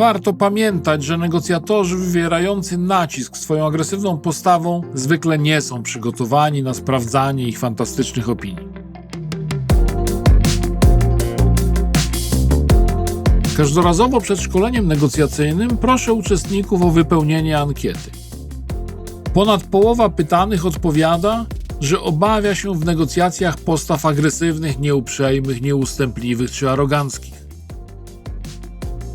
Warto pamiętać, że negocjatorzy wywierający nacisk swoją agresywną postawą zwykle nie są przygotowani na sprawdzanie ich fantastycznych opinii. Każdorazowo przed szkoleniem negocjacyjnym proszę uczestników o wypełnienie ankiety. Ponad połowa pytanych odpowiada, że obawia się w negocjacjach postaw agresywnych, nieuprzejmych, nieustępliwych czy aroganckich.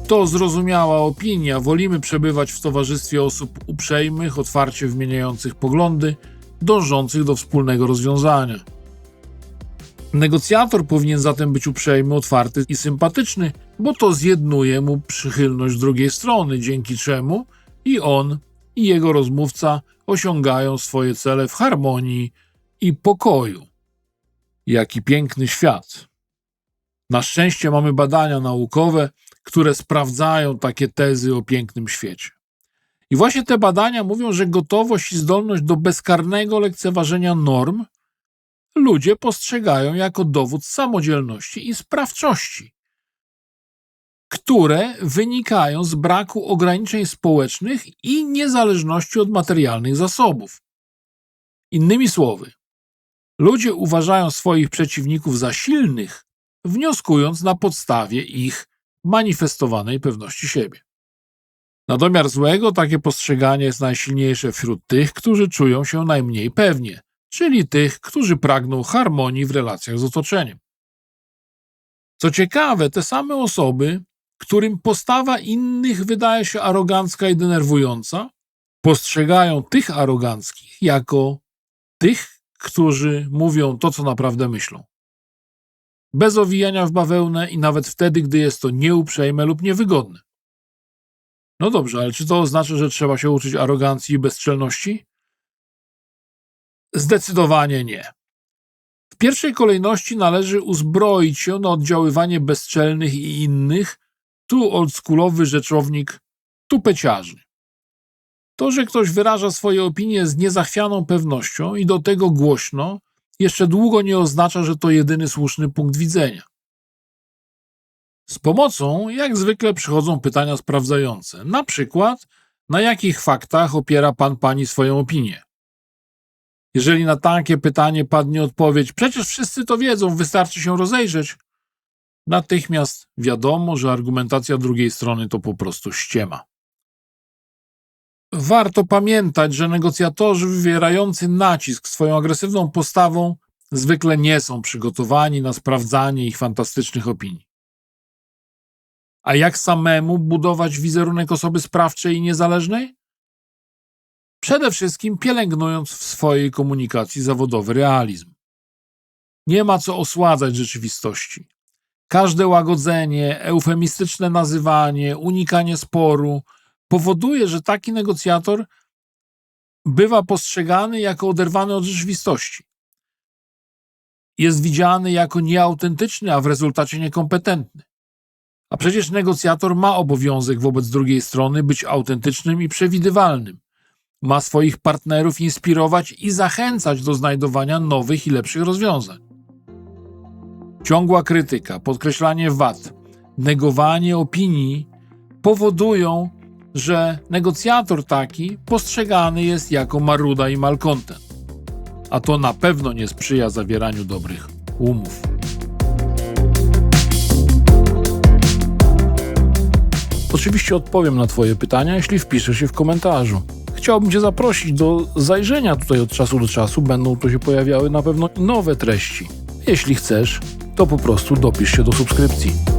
To zrozumiała opinia, wolimy przebywać w towarzystwie osób uprzejmych, otwarcie wymieniających poglądy, dążących do wspólnego rozwiązania. Negocjator powinien zatem być uprzejmy, otwarty i sympatyczny, bo to zjednuje mu przychylność drugiej strony, dzięki czemu i on, i jego rozmówca osiągają swoje cele w harmonii i pokoju. Jaki piękny świat. Na szczęście mamy badania naukowe, które sprawdzają takie tezy o pięknym świecie. I właśnie te badania mówią, że gotowość i zdolność do bezkarnego lekceważenia norm ludzie postrzegają jako dowód samodzielności i sprawczości, które wynikają z braku ograniczeń społecznych i niezależności od materialnych zasobów. Innymi słowy, ludzie uważają swoich przeciwników za silnych, wnioskując na podstawie ich manifestowanej pewności siebie. Na domiar złego takie postrzeganie jest najsilniejsze wśród tych, którzy czują się najmniej pewnie, czyli tych, którzy pragną harmonii w relacjach z otoczeniem. Co ciekawe, te same osoby, którym postawa innych wydaje się arogancka i denerwująca, postrzegają tych aroganckich jako tych, którzy mówią to, co naprawdę myślą. Bez owijania w bawełnę i nawet wtedy, gdy jest to nieuprzejme lub niewygodne. No dobrze, ale czy to oznacza, że trzeba się uczyć arogancji i bezczelności? Zdecydowanie nie. W pierwszej kolejności należy uzbroić się na oddziaływanie bezczelnych i innych, tu oldschoolowy rzeczownik tupeciarzy. To, że ktoś wyraża swoje opinie z niezachwianą pewnością i do tego głośno, jeszcze długo nie oznacza, że to jedyny słuszny punkt widzenia. Z pomocą, jak zwykle, przychodzą pytania sprawdzające. Na przykład, na jakich faktach opiera pan pani swoją opinię? Jeżeli na takie pytanie padnie odpowiedź, przecież wszyscy to wiedzą, wystarczy się rozejrzeć, natychmiast wiadomo, że argumentacja drugiej strony to po prostu ściema. Warto pamiętać, że negocjatorzy wywierający nacisk swoją agresywną postawą zwykle nie są przygotowani na sprawdzanie ich fantastycznych opinii. A jak samemu budować wizerunek osoby sprawczej i niezależnej? Przede wszystkim pielęgnując w swojej komunikacji zawodowy realizm. Nie ma co osładzać rzeczywistości. Każde łagodzenie, eufemistyczne nazywanie, unikanie sporu powoduje, że taki negocjator bywa postrzegany jako oderwany od rzeczywistości. Jest widziany jako nieautentyczny, a w rezultacie niekompetentny. A przecież negocjator ma obowiązek wobec drugiej strony być autentycznym i przewidywalnym. Ma swoich partnerów inspirować i zachęcać do znajdowania nowych i lepszych rozwiązań. Ciągła krytyka, podkreślanie wad, negowanie opinii powodują, że negocjator taki postrzegany jest jako maruda i malkontent. A to na pewno nie sprzyja zawieraniu dobrych umów. Oczywiście odpowiem na Twoje pytania, jeśli wpiszesz się w komentarzu. Chciałbym Cię zaprosić do zajrzenia tutaj od czasu do czasu. Będą tu się pojawiały na pewno nowe treści. Jeśli chcesz, to po prostu dopisz się do subskrypcji.